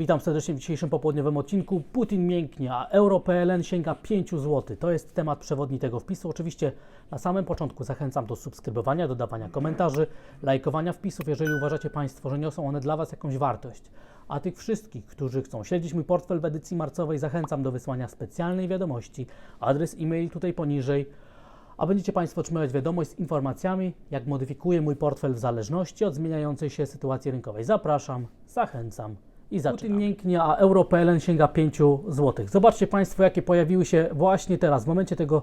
Witam serdecznie w dzisiejszym popołudniowym odcinku. Putin mięknie, a euro.pl sięga 5 zł. To jest temat przewodni tego wpisu. Oczywiście na samym początku zachęcam do subskrybowania, dodawania komentarzy, lajkowania wpisów, jeżeli uważacie Państwo, że niosą one dla Was jakąś wartość. A tych wszystkich, którzy chcą śledzić mój portfel w edycji marcowej, zachęcam do wysłania specjalnej wiadomości. Adres e-mail tutaj poniżej a będziecie Państwo otrzymywać wiadomość z informacjami, jak modyfikuję mój portfel w zależności od zmieniającej się sytuacji rynkowej. Zapraszam, zachęcam i zaczynam. Putin mięknie, a euro.pl sięga 5 zł. Zobaczcie Państwo, jakie pojawiły się właśnie teraz, w momencie tego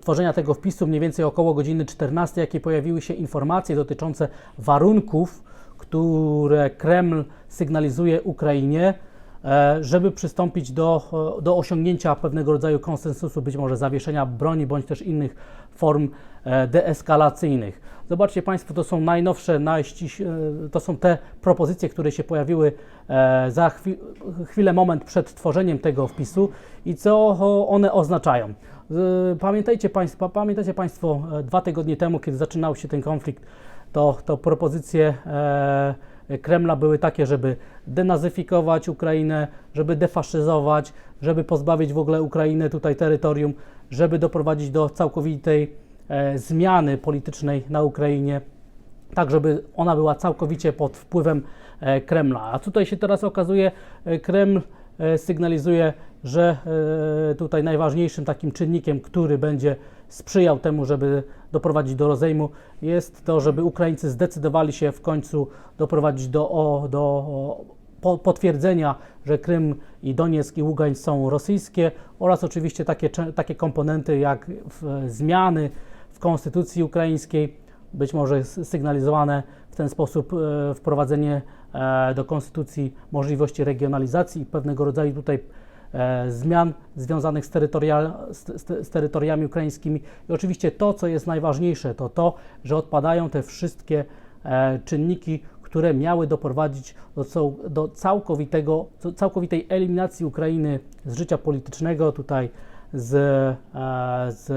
tworzenia tego wpisu, mniej więcej około godziny 14, jakie pojawiły się informacje dotyczące warunków, które Kreml sygnalizuje Ukrainie, żeby przystąpić do, e, do osiągnięcia pewnego rodzaju konsensusu, być może zawieszenia broni, bądź też innych form e, deeskalacyjnych. Zobaczcie Państwo, to są najnowsze, najściś, e, to są te propozycje, które się pojawiły e, za chwi, chwilę, moment przed tworzeniem tego wpisu i co one oznaczają. Pamiętajcie Państwo, pamiętacie Państwo e, dwa tygodnie temu, kiedy zaczynał się ten konflikt, to, to propozycje e, Kremla były takie, żeby denazyfikować Ukrainę, żeby defaszyzować, żeby pozbawić w ogóle Ukrainę tutaj terytorium, żeby doprowadzić do całkowitej e, zmiany politycznej na Ukrainie, tak żeby ona była całkowicie pod wpływem e, Kremla. A tutaj się teraz okazuje, e, Kreml sygnalizuje, że tutaj najważniejszym takim czynnikiem, który będzie sprzyjał temu, żeby doprowadzić do rozejmu, jest to, żeby Ukraińcy zdecydowali się w końcu doprowadzić do, o, do o, po, potwierdzenia, że Krym i Donieck i Ługań są rosyjskie oraz oczywiście takie, takie komponenty jak w, zmiany w konstytucji ukraińskiej, być może sygnalizowane w ten sposób e, wprowadzenie e, do konstytucji możliwości regionalizacji i pewnego rodzaju tutaj zmian związanych z, terytorial, z, z, terytoriami ukraińskimi. I oczywiście to, co jest najważniejsze, to to, że odpadają te wszystkie e, czynniki, które miały doprowadzić do, do całkowitego, całkowitej eliminacji Ukrainy z życia politycznego, tutaj z, e, z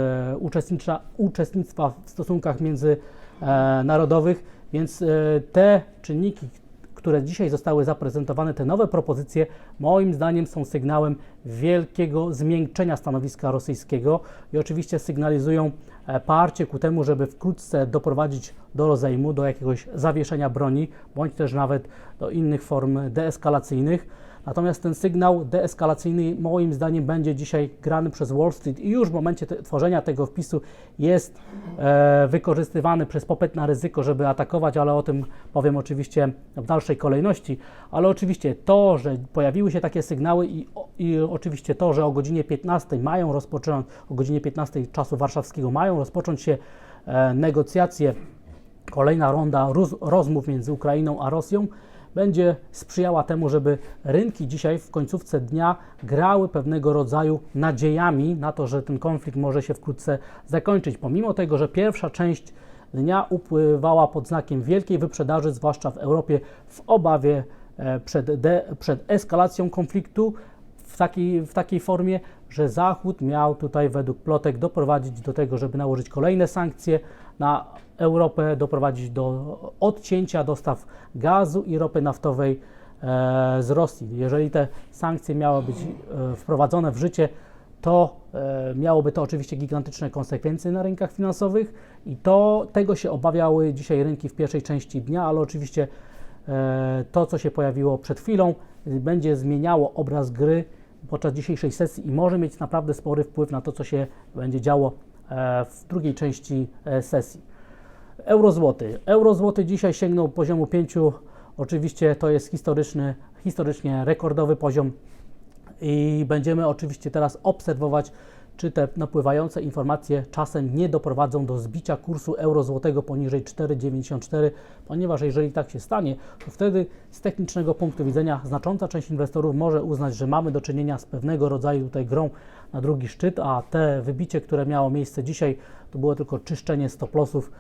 uczestnictwa w stosunkach międzynarodowych. Więc e, te czynniki, które dzisiaj zostały zaprezentowane, te nowe propozycje, moim zdaniem są sygnałem wielkiego zmiękczenia stanowiska rosyjskiego i oczywiście sygnalizują e, parcie ku temu, żeby wkrótce doprowadzić do rozejmu, do jakiegoś zawieszenia broni, bądź też nawet do innych form deeskalacyjnych. Natomiast ten sygnał deeskalacyjny moim zdaniem będzie dzisiaj grany przez Wall Street i już w momencie te, tworzenia tego wpisu jest e, wykorzystywany przez popyt na ryzyko, żeby atakować, ale o tym powiem oczywiście w dalszej kolejności. Ale oczywiście to, że pojawiły się takie sygnały i, i oczywiście to, że o godzinie 15 mają rozpocząć, o godzinie 15 czasu warszawskiego mają rozpocząć się e, negocjacje kolejna ronda roz, rozmów między Ukrainą a Rosją będzie sprzyjała temu, żeby rynki dzisiaj w końcówce dnia grały pewnego rodzaju nadziejami na to, że ten konflikt może się wkrótce zakończyć. Pomimo tego, że pierwsza część dnia upływała pod znakiem wielkiej wyprzedaży, zwłaszcza w Europie, w obawie e, przed, de, przed eskalacją konfliktu w takiej, w takiej formie, że Zachód miał tutaj według plotek doprowadzić do tego, żeby nałożyć kolejne sankcje na Europę, doprowadzić do odcięcia dostaw gazu i ropy naftowej e, z Rosji. Jeżeli te sankcje miały być e, wprowadzone w życie, to e, miałoby to oczywiście gigantyczne konsekwencje na rynkach finansowych i to tego się obawiały dzisiaj rynki w pierwszej części dnia, ale oczywiście to, co się pojawiło przed chwilą, będzie zmieniało obraz gry podczas dzisiejszej sesji i może mieć naprawdę spory wpływ na to, co się będzie działo w drugiej części sesji. Euro złoty. Euro złoty dzisiaj sięgnął poziomu 5. Oczywiście to jest historyczny, historycznie rekordowy poziom i będziemy oczywiście teraz obserwować, czy te napływające informacje czasem nie doprowadzą do zbicia kursu euro złotego poniżej 4,94, ponieważ jeżeli tak się stanie, to wtedy z technicznego punktu widzenia znacząca część inwestorów może uznać, że mamy do czynienia z pewnego rodzaju tutaj grą na drugi szczyt, a te wybicie, które miało miejsce dzisiaj, to było tylko czyszczenie stop lossów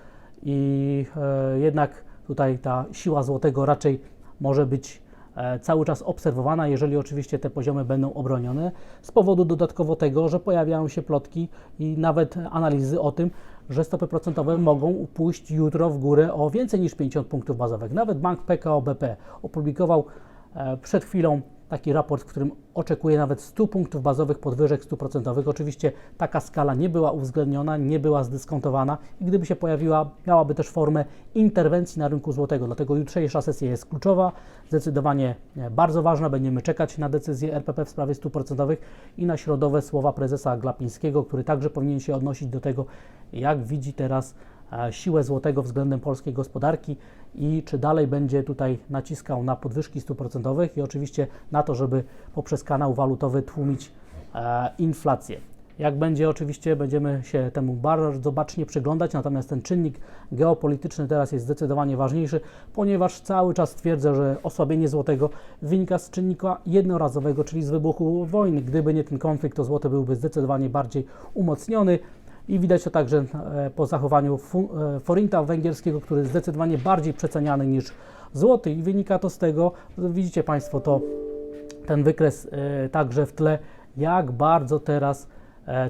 i e, jednak tutaj ta siła złotego raczej może być e, cały czas obserwowana, jeżeli oczywiście te poziomy będą obronione, z powodu dodatkowo tego, że pojawiają się plotki i nawet analizy o tym, że stopy procentowe mogą pójść jutro w górę o więcej niż 50 punktów bazowych. Nawet bank PKO BP opublikował e, przed chwilą taki raport, w którym oczekuje nawet 100 punktów bazowych podwyżek 100%. Oczywiście taka skala nie była uwzględniona, nie była zdyskontowana i gdyby się pojawiła, miałaby też formę interwencji na rynku złotego. Dlatego jutrzejsza sesja jest kluczowa, zdecydowanie e, bardzo ważna. Będziemy czekać na decyzję RPP w sprawie 100% i na środowe słowa prezesa Glapińskiego, który także powinien się odnosić do tego, jak widzi teraz siłę złotego względem polskiej gospodarki i czy dalej będzie tutaj naciskał na podwyżki 100% i oczywiście na to, żeby poprzez kanał walutowy tłumić e, inflację. Jak będzie, oczywiście będziemy się temu bardzo bacznie przyglądać, natomiast ten czynnik geopolityczny teraz jest zdecydowanie ważniejszy, ponieważ cały czas twierdzę, że osłabienie złotego wynika z czynnika jednorazowego, czyli z wybuchu wojny. Gdyby nie ten konflikt, to złoty byłby zdecydowanie bardziej umocniony. I widać to także e, po zachowaniu e, forinta węgierskiego, który jest zdecydowanie bardziej przeceniany niż złoty. I wynika to z tego, widzicie Państwo to, ten wykres e, także w tle, jak bardzo teraz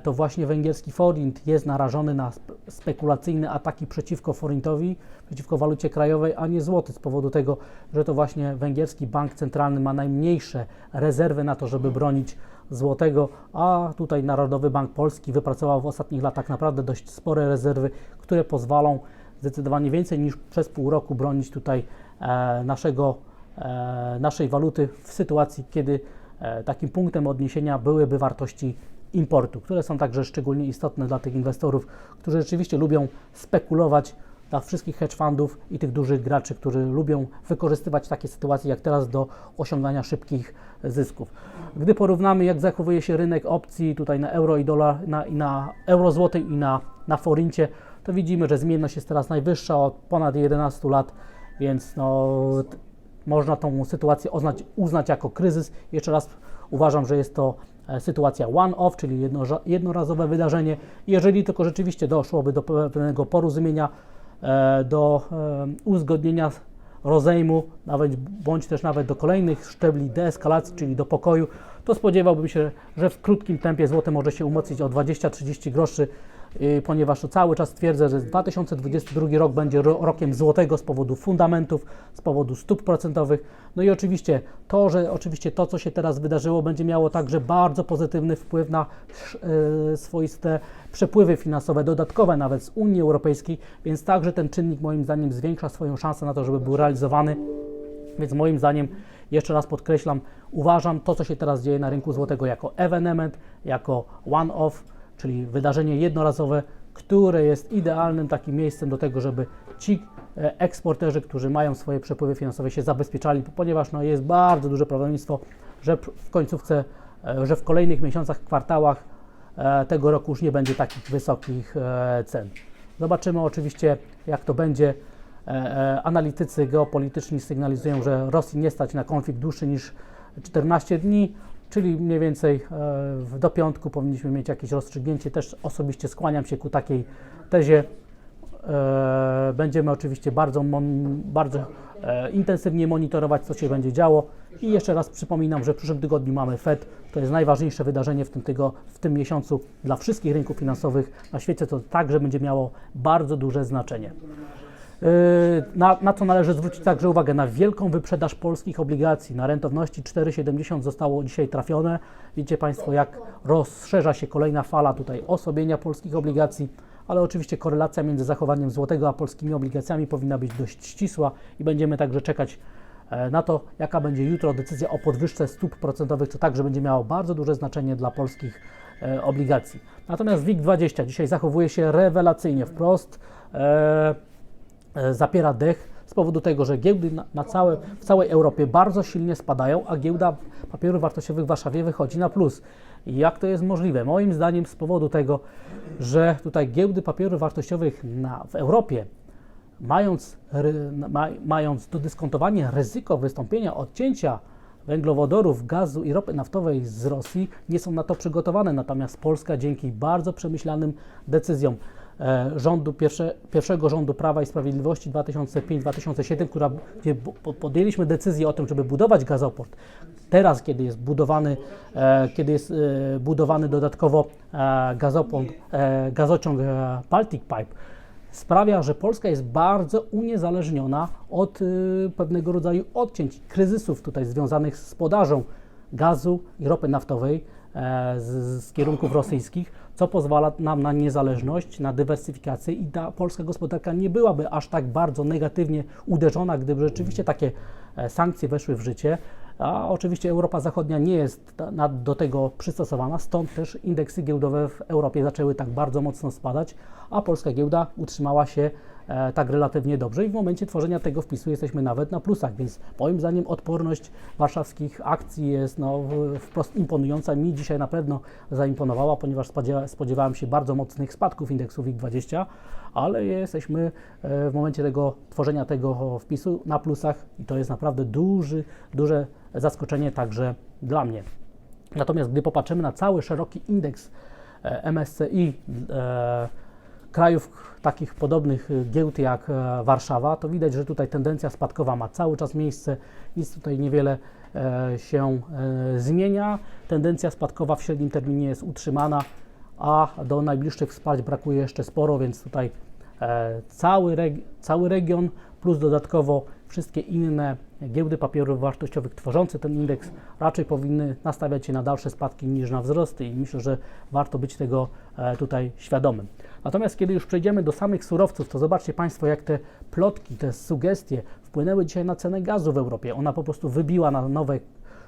to właśnie węgierski forint jest narażony na sp- spekulacyjne ataki przeciwko forintowi, przeciwko walucie krajowej, a nie złoty, z powodu tego, że to właśnie węgierski bank centralny ma najmniejsze rezerwy na to, żeby bronić złotego, a tutaj Narodowy Bank Polski wypracował w ostatnich latach naprawdę dość spore rezerwy, które pozwolą zdecydowanie więcej niż przez pół roku bronić tutaj e, naszego, e, naszej waluty w sytuacji, kiedy e, takim punktem odniesienia byłyby wartości importu, które są także szczególnie istotne dla tych inwestorów, którzy rzeczywiście lubią spekulować dla wszystkich hedge fundów i tych dużych graczy, którzy lubią wykorzystywać takie sytuacje jak teraz do osiągania szybkich zysków. Gdy porównamy, jak zachowuje się rynek opcji tutaj na euro i dolar, na, i na euro złoty i na, na forincie, to widzimy, że zmienność jest teraz najwyższa od ponad 11 lat, więc no, można tą sytuację uznać, uznać jako kryzys. Jeszcze raz uważam, że jest to e, sytuacja one-off, czyli jedno, jednorazowe wydarzenie. Jeżeli tylko rzeczywiście doszłoby do pewnego porozumienia, e, do e, uzgodnienia rozejmu, nawet, bądź też nawet do kolejnych szczebli deeskalacji, czyli do pokoju, to spodziewałbym się, że w krótkim tempie złote może się umocnić o 20-30 groszy, ponieważ to cały czas twierdzę, że 2022 rok będzie ro- rokiem złotego z powodu fundamentów, z powodu stóp procentowych. No i oczywiście to, że oczywiście to, co się teraz wydarzyło, będzie miało także bardzo pozytywny wpływ na yy, swoiste przepływy finansowe, dodatkowe nawet z Unii Europejskiej, więc także ten czynnik moim zdaniem zwiększa swoją szansę na to, żeby był realizowany. Więc moim zdaniem, jeszcze raz podkreślam, uważam to, co się teraz dzieje na rynku złotego jako evenement, jako one-off, czyli wydarzenie jednorazowe, które jest idealnym takim miejscem do tego, żeby ci e, eksporterzy, którzy mają swoje przepływy finansowe się zabezpieczali, ponieważ no, jest bardzo duże prawdopodobieństwo, że w końcówce, e, że w kolejnych miesiącach, kwartałach e, tego roku już nie będzie takich wysokich cen. Zobaczymy oczywiście, jak to będzie. Analitycy geopolityczni sygnalizują, że Rosji nie stać na konflikt dłuższy niż 14 dni, czyli mniej więcej e, do piątku powinniśmy mieć jakieś rozstrzygnięcie. Też osobiście skłaniam się ku takiej tezie. E, Będziemy oczywiście bardzo, bardzo e, intensywnie monitorować, co się będzie działo. I jeszcze raz przypominam, że w przyszłym tygodniu mamy Fed. To jest najważniejsze wydarzenie w tym, tygo, w tym miesiącu dla wszystkich rynków finansowych na świecie. To także będzie miało bardzo duże znaczenie. Yy, Na, na co należy zwrócić także uwagę? Na wielką wyprzedaż polskich obligacji. Na rentowności 4,70 zostało dzisiaj trafione. Widzicie Państwo, jak rozszerza się kolejna fala tutaj osłabienia polskich obligacji, ale oczywiście korelacja między zachowaniem złotego a polskimi obligacjami powinna być dość ścisła i będziemy także czekać e, na to, jaka będzie jutro decyzja o podwyżce stóp procentowych, co także będzie miało bardzo duże znaczenie dla polskich e, obligacji. Natomiast WIG20 dzisiaj zachowuje się rewelacyjnie, wprost. E, zapiera dech z powodu tego, że giełdy na, na całe, w całej Europie bardzo silnie spadają, a giełda papierów wartościowych w Warszawie wychodzi na plus. Jak to jest możliwe? Moim zdaniem z powodu tego, że tutaj giełdy papierów wartościowych na, w Europie mając, ry- ma, mając ryzyko wystąpienia odcięcia węglowodorów, gazu i ropy naftowej z Rosji, nie są na to przygotowane. Natomiast Polska dzięki bardzo przemyślanym decyzjom e, rządu, pierwsze, pierwszego rządu Prawa i Sprawiedliwości 2005-2007, która, gdzie podjęliśmy decyzję o tym, żeby budować gazoport. Teraz, kiedy jest budowany, e, kiedy jest e, budowany dodatkowo e, gazoport, e, gazociąg e, Baltic Pipe, sprawia, że Polska jest bardzo uniezależniona od pewnego rodzaju odcięć, kryzysów tutaj związanych z podażą gazu i ropy naftowej e, z, z kierunków rosyjskich, co pozwala nam na niezależność, na dywersyfikację i ta polska gospodarka nie byłaby aż tak bardzo negatywnie uderzona, gdyby rzeczywiście takie e, sankcje weszły w życie. A oczywiście Europa Zachodnia nie jest do tego przystosowana, stąd też indeksy giełdowe w Europie zaczęły tak bardzo mocno spadać, a polska giełda utrzymała się tak relatywnie dobrze i w momencie tworzenia tego wpisu jesteśmy nawet na plusach, więc moim zdaniem odporność warszawskich akcji jest no, wprost imponująca. Mi dzisiaj na pewno zaimponowała, ponieważ spodziewa, spodziewałem się bardzo mocnych spadków indeksu WIG20, ale jesteśmy e, w momencie tego tworzenia tego wpisu na plusach i to jest naprawdę duży, duże zaskoczenie także dla mnie. Natomiast gdy popatrzymy na cały szeroki indeks e, MSCI e, krajów takich podobnych e, giełd jak e, Warszawa, to widać, że tutaj tendencja spadkowa ma cały czas miejsce, nic tutaj niewiele e, się e, zmienia. Tendencja spadkowa w średnim terminie jest utrzymana, a do najbliższych wsparć brakuje jeszcze sporo, więc tutaj cały, reg- cały region plus dodatkowo wszystkie inne giełdy papierów wartościowych tworzące ten indeks raczej powinny nastawiać się na dalsze spadki niż na wzrosty i myślę, że warto być tego e, tutaj świadomym. Natomiast kiedy już przejdziemy do samych surowców, to zobaczcie Państwo, jak te plotki, te sugestie wpłynęły dzisiaj na cenę gazu w Europie. Ona po prostu wybiła na nowe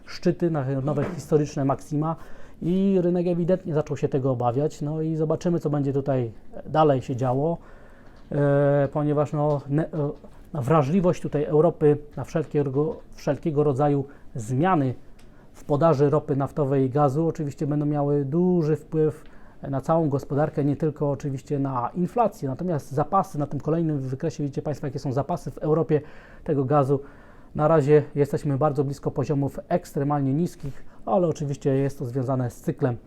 szczyty, na nowe historyczne maksima i rynek ewidentnie zaczął się tego obawiać. No i zobaczymy, co będzie tutaj dalej się działo e, ponieważ no, wrażliwość tutaj Europy na wszelkiego, wszelkiego rodzaju zmiany w podaży ropy naftowej i gazu oczywiście będą miały duży wpływ na całą gospodarkę, nie tylko oczywiście na inflację, natomiast zapasy na tym kolejnym wykresie widzicie Państwo, jakie są zapasy w Europie tego gazu. Na razie jesteśmy bardzo blisko poziomów ekstremalnie niskich, ale oczywiście jest to związane z cyklem,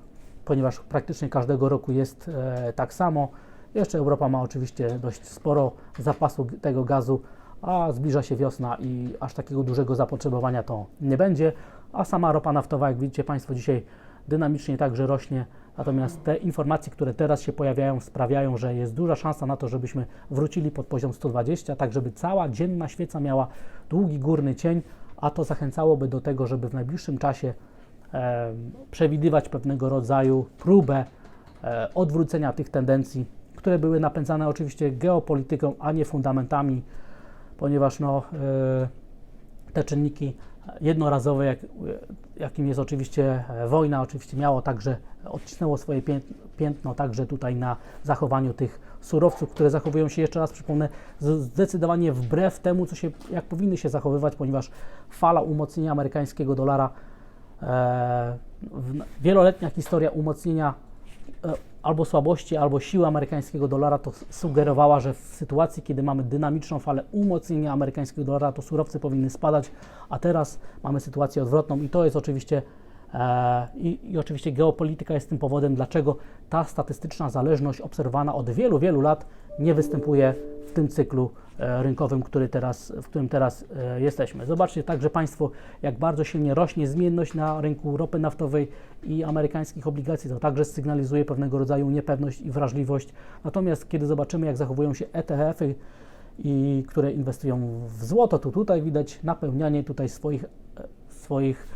ponieważ praktycznie każdego roku jest e, tak samo. Jeszcze Europa ma oczywiście dość sporo zapasu tego gazu, a zbliża się wiosna i aż takiego dużego zapotrzebowania to nie będzie. A sama ropa naftowa, jak widzicie Państwo, dzisiaj dynamicznie także rośnie. Natomiast te informacje, które teraz się pojawiają, sprawiają, że jest duża szansa na to, żebyśmy wrócili pod poziom 120, tak żeby cała dzienna świeca miała długi górny cień, a to zachęcałoby do tego, żeby w najbliższym czasie em, przewidywać pewnego rodzaju próbę e, odwrócenia tych tendencji, które były napędzane oczywiście geopolityką, a nie fundamentami, ponieważ no, e, te czynniki jednorazowe, jak, jakim jest oczywiście e, wojna, oczywiście miało także, odcisnęło swoje pię- piętno także tutaj na zachowaniu tych surowców, które zachowują się, jeszcze raz przypomnę, zdecydowanie wbrew temu, co się, jak powinny się zachowywać, ponieważ fala umocnienia amerykańskiego dolara, e, wieloletnia historia umocnienia e, albo słabości, albo siły amerykańskiego dolara, to sugerowała, że w sytuacji, kiedy mamy dynamiczną falę umocnienia amerykańskiego dolara, to surowce powinny spadać, a teraz mamy sytuację odwrotną i to jest oczywiście e, i, i oczywiście geopolityka jest tym powodem, dlaczego ta statystyczna zależność obserwowana od wielu, wielu lat nie występuje w tym cyklu e, rynkowym, który teraz, w którym teraz e, jesteśmy. Zobaczcie także Państwo, jak bardzo silnie rośnie zmienność na rynku ropy naftowej i amerykańskich obligacji. To także sygnalizuje pewnego rodzaju niepewność i wrażliwość. Natomiast kiedy zobaczymy, jak zachowują się ETF-y, i które inwestują w złoto, to tutaj widać napełnianie tutaj swoich, e, swoich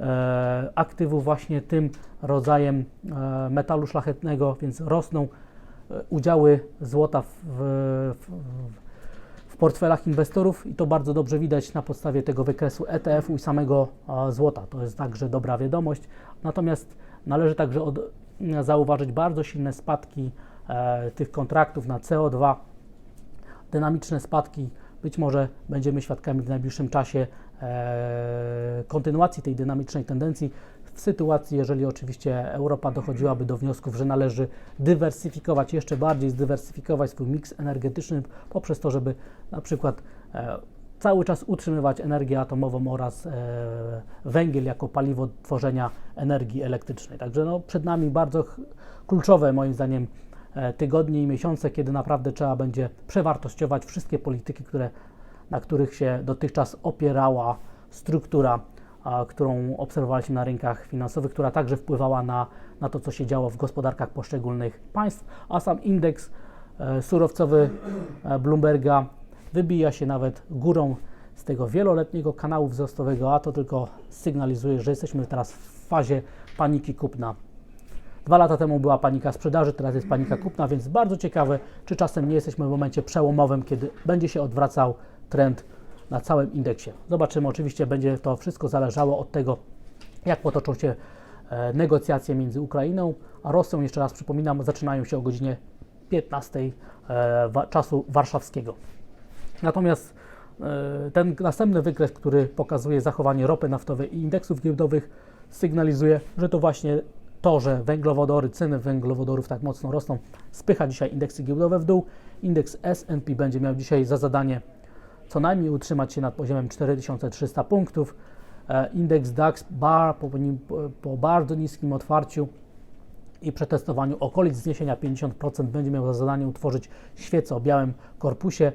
e, aktywów właśnie tym rodzajem e, metalu szlachetnego, więc rosną udziały złota w, w, w portfelach inwestorów i to bardzo dobrze widać na podstawie tego wykresu ETF-u i samego złota. To jest także dobra wiadomość. Natomiast należy także od, zauważyć bardzo silne spadki e, tych kontraktów na CO2 dynamiczne spadki. Być może będziemy świadkami w najbliższym czasie e, kontynuacji tej dynamicznej tendencji w sytuacji, jeżeli oczywiście Europa dochodziłaby do wniosków, że należy dywersyfikować, jeszcze bardziej zdywersyfikować swój miks energetyczny poprzez to, żeby na przykład e, cały czas utrzymywać energię atomową oraz e, węgiel jako paliwo tworzenia energii elektrycznej. Także no, przed nami bardzo kluczowe moim zdaniem e, tygodnie i miesiące, kiedy naprawdę trzeba będzie przewartościować wszystkie polityki, które, na których się dotychczas opierała struktura, którą obserwowaliśmy na rynkach finansowych, która także wpływała na, na to, co się działo w gospodarkach poszczególnych państw, a sam indeks e, surowcowy e, Bloomberga wybija się nawet górą z tego wieloletniego kanału wzrostowego, a to tylko sygnalizuje, że jesteśmy teraz w fazie paniki kupna. Dwa lata temu była panika sprzedaży, teraz jest panika kupna, więc bardzo ciekawe, czy czasem nie jesteśmy w momencie przełomowym, kiedy będzie się odwracał trend na całym indeksie. Zobaczymy, oczywiście będzie to wszystko zależało od tego, jak potoczą się e, negocjacje między Ukrainą a Rosją. Jeszcze raz przypominam, zaczynają się o godzinie 15 e, czasu warszawskiego. Natomiast e, ten następny wykres, który pokazuje zachowanie ropy naftowej i indeksów giełdowych, sygnalizuje, że to właśnie to, że węglowodory, ceny węglowodorów tak mocno rosną, spycha dzisiaj indeksy giełdowe w dół. Indeks S&P będzie miał dzisiaj za zadanie co najmniej utrzymać się nad poziomem 4300 punktów. E, Indeks DAX bar, po, po bardzo niskim otwarciu i przetestowaniu okolic zniesienia 50% będzie miał za zadanie utworzyć świecę o białym korpusie.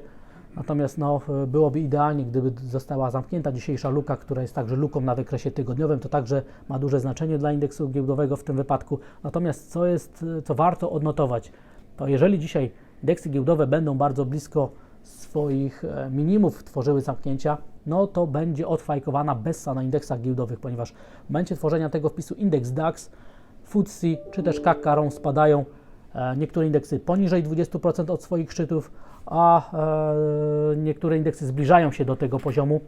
Natomiast no, e, byłoby idealnie, gdyby została zamknięta dzisiejsza luka, która jest także luką na wykresie tygodniowym. To także ma duże znaczenie dla indeksu giełdowego w tym wypadku. Natomiast co jest, e, co warto odnotować, to jeżeli dzisiaj indeksy giełdowe będą bardzo blisko swoich e, minimów tworzyły zamknięcia, no to będzie odfajkowana bessa na indeksach giełdowych, ponieważ w momencie tworzenia tego wpisu indeks DAX, FTSE czy też Carron spadają e, niektóre indeksy poniżej 20% od swoich szczytów, a e, niektóre indeksy zbliżają się do tego poziomu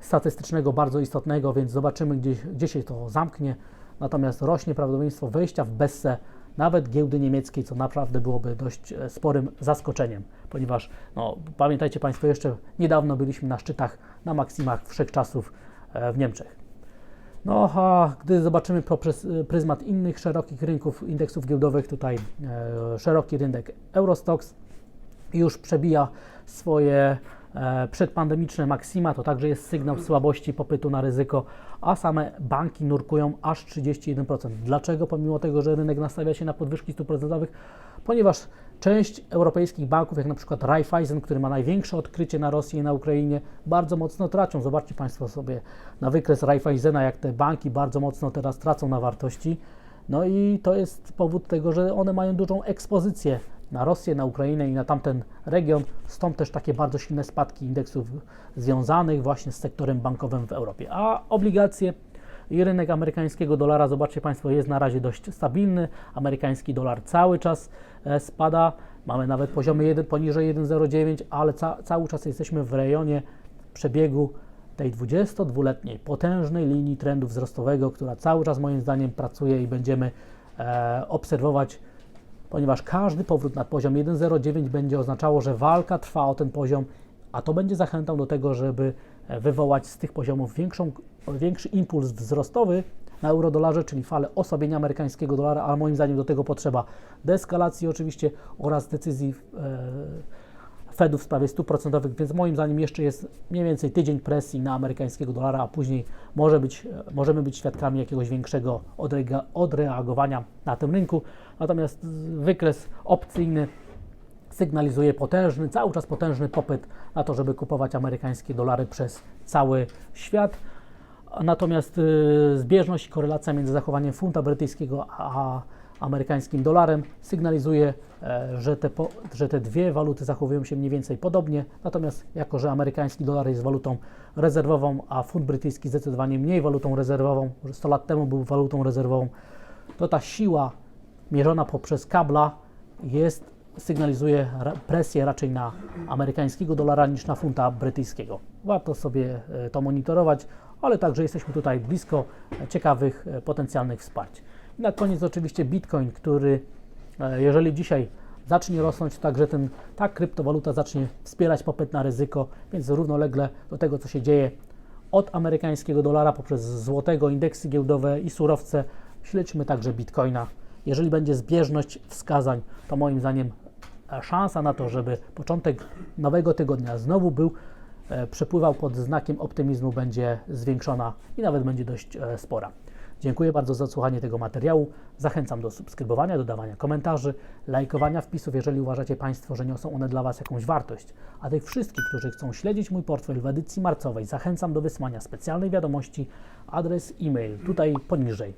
statystycznego bardzo istotnego, więc zobaczymy, gdzie, gdzie się to zamknie. Natomiast rośnie prawdopodobieństwo wejścia w bessę nawet giełdy niemieckiej, co naprawdę byłoby dość e, sporym zaskoczeniem, ponieważ no, pamiętajcie Państwo, jeszcze niedawno byliśmy na szczytach, na maksimach wszechczasów e, w Niemczech. No, a gdy zobaczymy poprzez e, pryzmat innych szerokich rynków indeksów giełdowych, tutaj e, szeroki rynek Eurostox już przebija swoje przedpandemiczne maksima, to także jest sygnał słabości popytu na ryzyko, a same banki nurkują aż 31%. Dlaczego? Pomimo tego, że rynek nastawia się na podwyżki stóp procentowych, ponieważ część europejskich banków, jak na przykład Raiffeisen, który ma największe odkrycie na Rosji i na Ukrainie, bardzo mocno tracą. Zobaczcie Państwo sobie na wykres Raiffeisena, jak te banki bardzo mocno teraz tracą na wartości. No i to jest powód tego, że one mają dużą ekspozycję na Rosję, na Ukrainę i na tamten region, stąd też takie bardzo silne spadki indeksów związanych właśnie z sektorem bankowym w Europie. A obligacje i rynek amerykańskiego dolara, zobaczcie Państwo, jest na razie dość stabilny. Amerykański dolar cały czas e, spada, mamy nawet poziomy 1, poniżej 1,09, ale ca, cały czas jesteśmy w rejonie przebiegu tej 22-letniej potężnej linii trendu wzrostowego, która cały czas moim zdaniem pracuje i będziemy e, obserwować, ponieważ każdy powrót nad poziom 1,09 będzie oznaczało, że walka trwa o ten poziom, a to będzie zachętał do tego, żeby e, wywołać z tych poziomów większą, większy impuls wzrostowy na eurodolarze, czyli falę osłabienia amerykańskiego dolara, ale moim zdaniem do tego potrzeba deeskalacji oczywiście oraz decyzji e, Fedu w sprawie stóp procentowych, więc moim zdaniem jeszcze jest mniej więcej tydzień presji na amerykańskiego dolara, a później może być, możemy być świadkami jakiegoś większego odrega, odreagowania na tym rynku. Natomiast wykres opcyjny sygnalizuje potężny, cały czas potężny popyt na to, żeby kupować amerykańskie dolary przez cały świat. Natomiast y, zbieżność i korelacja między zachowaniem funta brytyjskiego a amerykańskim dolarem sygnalizuje, e, że te, po, że te dwie waluty zachowują się mniej więcej podobnie. Natomiast jako, że amerykański dolar jest walutą rezerwową, a funt brytyjski zdecydowanie mniej walutą rezerwową, że 100 lat temu był walutą rezerwową, to ta siła mierzona poprzez kabla jest, sygnalizuje presję raczej na amerykańskiego dolara niż na funta brytyjskiego. Warto sobie e, to monitorować, ale także jesteśmy tutaj blisko ciekawych e, potencjalnych wsparć. Na koniec oczywiście Bitcoin, który e, jeżeli dzisiaj zacznie rosnąć, także ten, ta kryptowaluta zacznie wspierać popyt na ryzyko, więc równolegle do tego, co się dzieje od amerykańskiego dolara poprzez złotego, indeksy giełdowe i surowce, śledźmy także Bitcoina. Jeżeli będzie zbieżność wskazań, to moim zdaniem e, szansa na to, żeby początek nowego tygodnia znowu był, e, przepływał pod znakiem optymizmu, będzie zwiększona i nawet będzie dość spora. Dziękuję bardzo za słuchanie tego materiału. Zachęcam do subskrybowania, dodawania komentarzy, lajkowania wpisów, jeżeli uważacie Państwo, że niosą one dla Was jakąś wartość. A tych wszystkich, którzy chcą śledzić mój portfel w edycji marcowej, zachęcam do wysłania specjalnej wiadomości, adres e-mail tutaj poniżej.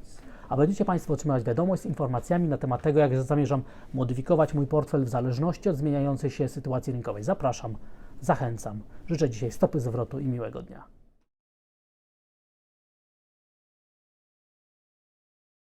A będziecie Państwo otrzymywać wiadomość z informacjami na temat tego, jak zamierzam modyfikować mój portfel w zależności od zmieniającej się sytuacji rynkowej. Zapraszam zachęcam. Życzę dzisiaj stopy zwrotu i miłego dnia.